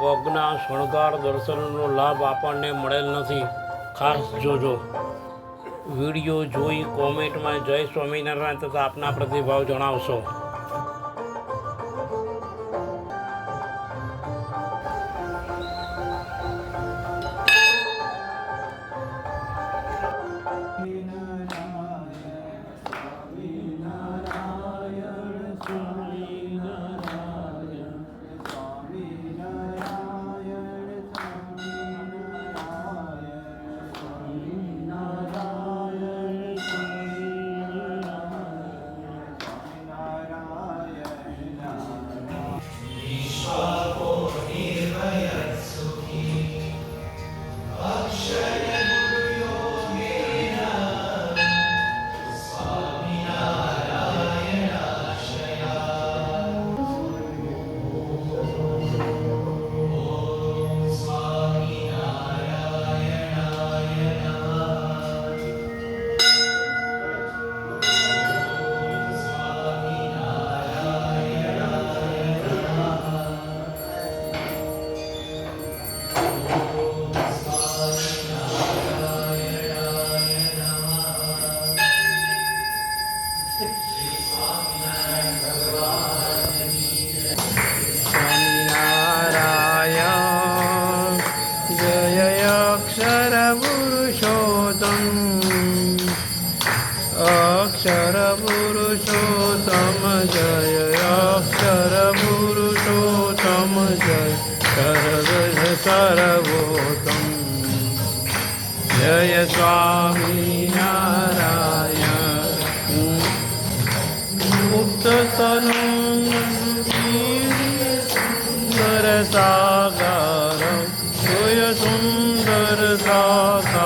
પગના શણગાર દર્શનનો લાભ આપણને મળેલ નથી. ખાસ જોજો. વીડિયો જોઈ કોમેન્ટમાં જય સ્વામિનારાયણ તથા આપના પ્રતિભાવ જણાવશો. સ્વામિનારાયણ અક્ષર પુરુષોત્તમ અક્ષર પુરુષોત્તમ જય અક્ષર પુરુષોત્તમ જય સર્વ સર્વોત્તમ જય સ્વામિનારાયણ મુક્ત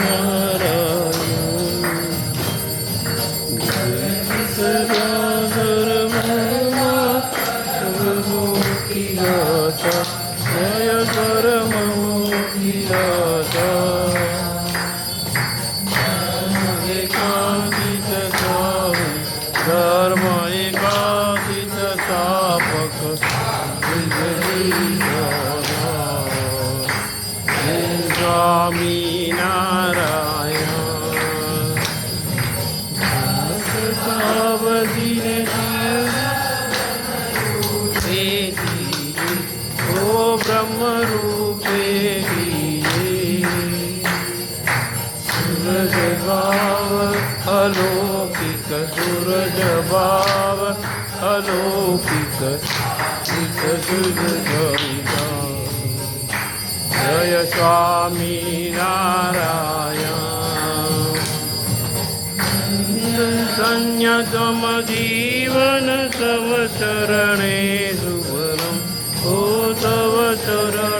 સ્વામિનારાયણ सूरजवा खलो पितसुरजवाव खलो पित जय स्वामी नारायण। नारायण्यतमजीवन तव चरणे सुवरं ओ तव चरण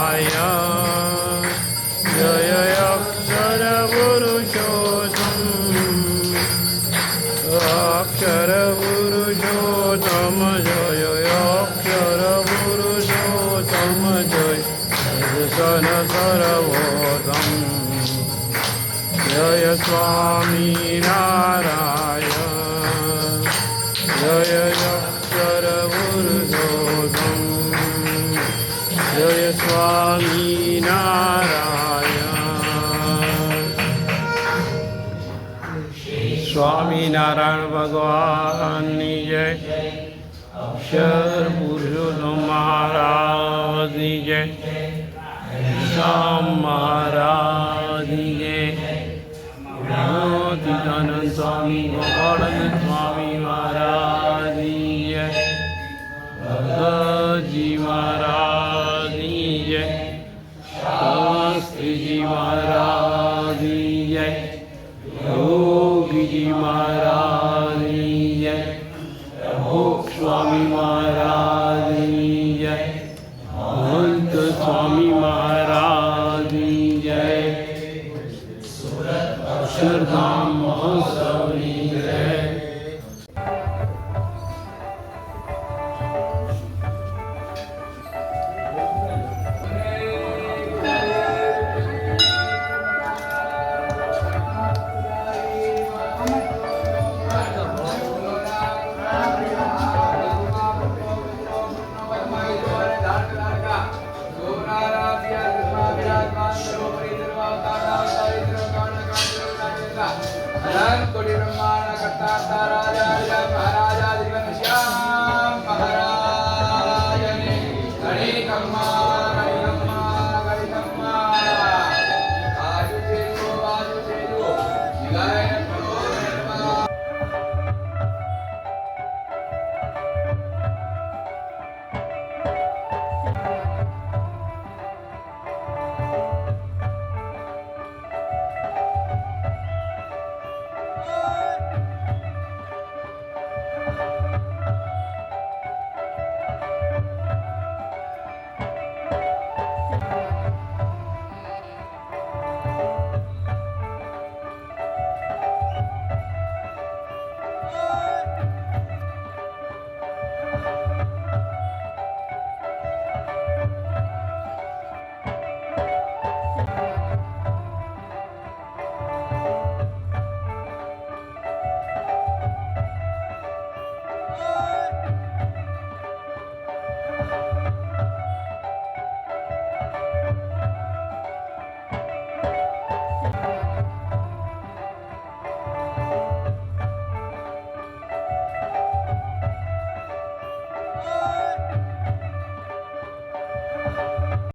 સ્વામી નારાયણ જય પુરુષોત્તમ જય. સ્વામી નારાયણ સ્વામિનારાયણ ભગવાનની જય. અક્ષર પુરુષોત્તમ મહારાજની જય શ્યામ મહારાજની સ્વામી ગોપાળાનંદ સ્વામી મહારાજની ભગતજી મહારાજની જય શાસ્ત્રીજી મહારાજની જય યોગીજી મહારાજની જય પ્રમુખ સ્વામી મહારાજની જય અનંત સ્વામી મહારાજની જય સુરત અક્ષરધામ Wow.